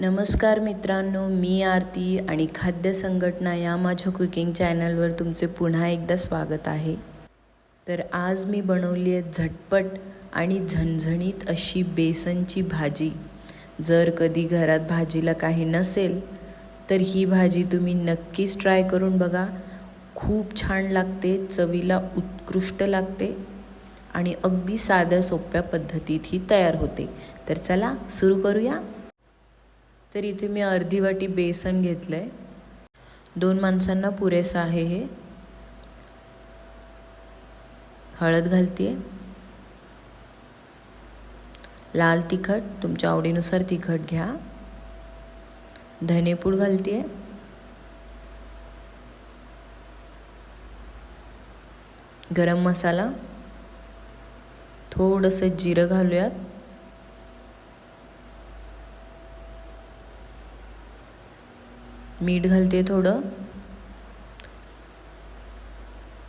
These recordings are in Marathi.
नमस्कार मित्रांनो मी आरती आणि खाद्य संघटना या माझ्या कुकिंग चॅनलवर तुमचे पुन्हा एकदा स्वागत आहे. तर आज मी बनवली आहे झटपट आणि झणझणीत अशी बेसनची भाजी. जर कधी घरात भाजीला काही नसेल तर ही भाजी तुम्ही नक्कीच ट्राय करून बघा. खूप छान लागते चवीला उत्कृष्ट लागते आणि अगदी साध्या सोप्या पद्धतीत ही तयार होते. तर चला सुरू करूया. तर इथे मी अर्धी वाटी बेसन घेतलं आहे दोन माणसांना पुरेसं आहे हे. हळद घालते लाल तिखट तुमच्या आवडीनुसार तिखट घ्या. धनेपूड घालते गरम मसाला. थोडंसं जिरं घालूयात. मीठ घालते थोडं.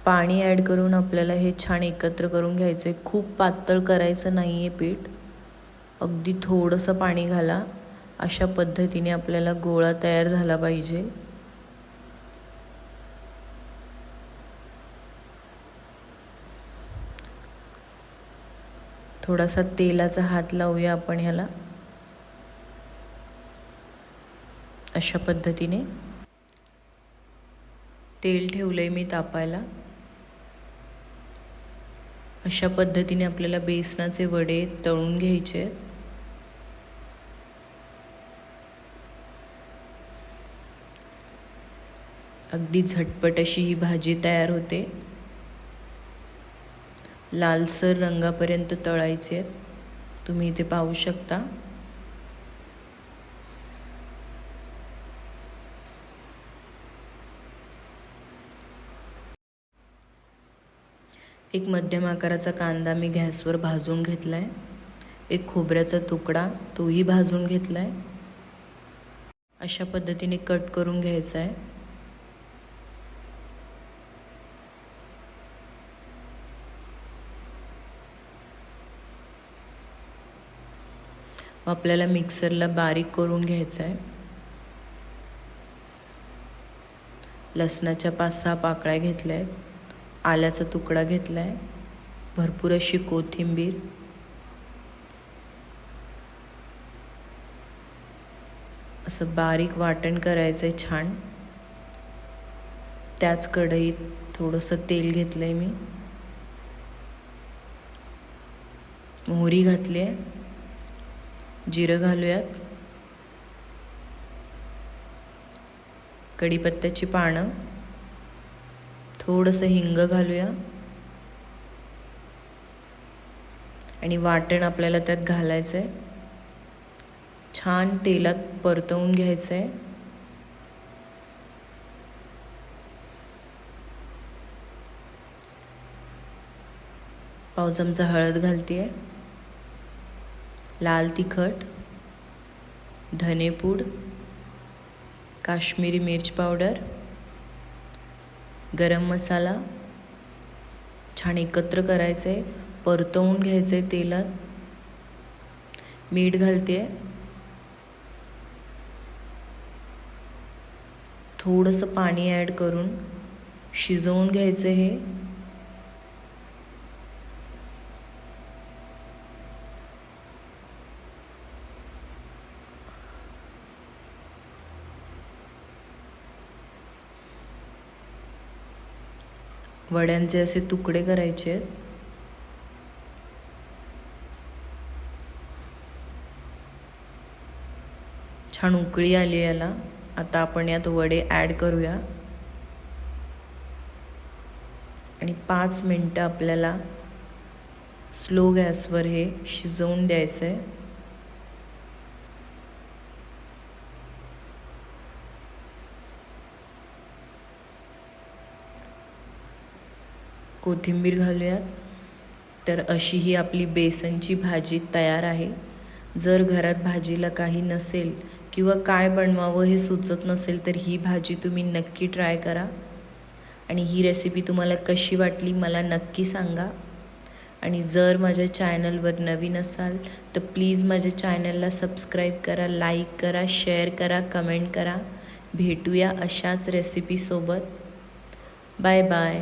पाणी ॲड करून आपल्याला हे छान एकत्र करून घ्यायचं आहे खूप पातळ करायचं नाही आहे पीठ. अगदी थोडंसं पाणी घाला. अशा पद्धतीने आपल्याला गोळा तयार झाला पाहिजे. थोडासा तेलाचा हात लावूया आपण ह्याला. अशा पद्धतीने तेल ठेवलं आहे मी तापायला. अशा पद्धतीने आपल्याला बेसनाचे वडे तळून घ्यायचे. आहेत अगदी झटपट अशी ही भाजी तयार होते. लालसर रंगापर्यंत तळायचे आहेत. तुम्ही इथे पाहू शकता. एक मध्यम आकाराचा कांदा मी गॅसवर भाजून घेतला आहे एक खोबऱ्याचा तुकडा तोही भाजून घेतला आहे अशा पद्धतीने कट करून घ्यायचा आहे आपल्याला मिक्सरला बारीक करून घ्यायचं आहे लसणाच्या पाच सहा पाकळ्या घेतल्या आहेत आल्याचा तुकडा घेतला आहे भरपूर अशी कोथिंबीर. असं बारीक वाटण करायचं आहे छान. त्याच कढईत थोडंसं तेल घेतलं आहे मी. मोहरी घातली आहे जिरं घालूयात. कढीपत्त्याची पानं. थोडंसं हिंग घालूया. आणि वाटण आपल्याला त्यात घालायचं आहे छान तेलात परतवून घ्यायचं आहे पाव चमचा हळद घालते लाल तिखट. धनेपूड. काश्मीरी मिर्च पावडर. गरम मसाला छान एकत्र करायचं आहे परतवून घ्यायचं आहे तेलात. मीठ घालते आहे थोडंसं पाणी ॲड करून शिजवून घ्यायचं हे. वड्यांचे असे तुकडे करायचे. आहेत छान उकळी आली याला. आता आपण यात वडे ॲड करूया. आणि पाच मिनटं आपल्याला स्लो गॅसवर हे शिजवून द्यायचं आहे कोथिंबीर घालूयात. तर अशी ही आपली बेसनची भाजी तयार आहे. जर घरात भाजीला काही नसेल किंवा काय बनवावं हे सुचत नसेल तर ही भाजी तुम्ही नक्की ट्राय करा. आणि ही रेसिपी तुम्हाला कशी वाटली मला नक्की सांगा. आणि जर माझ्या चॅनलवर नवीन असाल तर प्लीज माझ्या चॅनलला सबस्क्राईब करा लाईक करा शेअर करा कमेंट करा. भेटूया अशाच रेसिपीसोबत बाय बाय.